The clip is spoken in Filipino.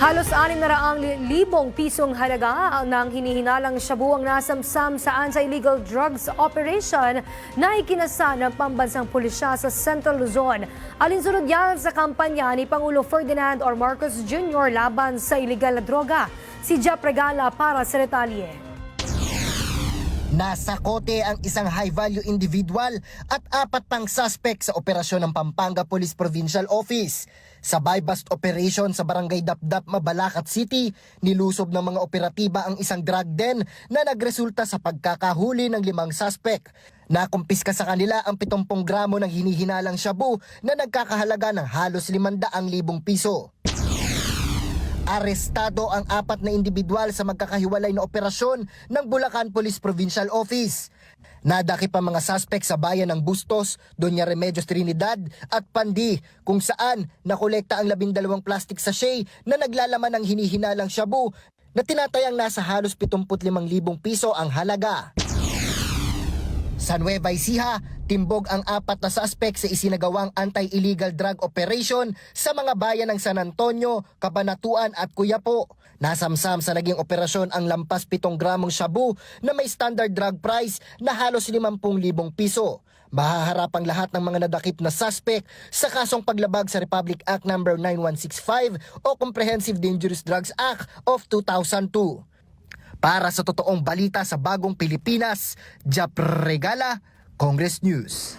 Halos 600,000 pisong halaga ng hinihinalang shabu ang nasamsam sa anti-illegal drugs operation na ikinasa ng pambansang pulisya sa Central Luzon. Alinsunod yan sa kampanya ni Pangulo Ferdinand or Marcos Jr. laban sa illegal na droga. Si Jap Regala para sa detalye. Nasa kote ang isang high-value individual at apat pang suspect sa operasyon ng Pampanga Police Provincial Office. Sa buy-bust operation sa Barangay Dapdap, Mabalacat City, nilusob ng mga operatiba ang isang drug den na nagresulta sa pagkakahuli ng limang suspect. Nakumpiska sa kanila ang 70 gramo ng hinihinalang shabu na nagkakahalaga ng halos 500,000 piso. Arestado ang apat na individual sa magkakahiwalay na operasyon ng Bulacan Police Provincial Office. Nadakip ang mga suspect sa bayan ng Bustos, Doña Remedios Trinidad at Pandi kung saan nakolekta ang labindalawang plastic sachet na naglalaman ng hinihinalang shabu na tinatayang nasa halos 75,000 piso ang halaga. Sa Nueva Ecija, timbog ang apat na suspect sa isinagawang anti-illegal drug operation sa mga bayan ng San Antonio, Cabanatuan at Cuyapo. Nasamsam sa naging operasyon ang lampas 7 gramong shabu na may standard drug price na halos 50,000 piso. Mahaharap ang lahat ng mga nadakip na suspect sa kasong paglabag sa Republic Act No. 9165 o Comprehensive Dangerous Drugs Act of 2002. Para sa totoong balita sa bagong Pilipinas, Jap Regala, Congress News.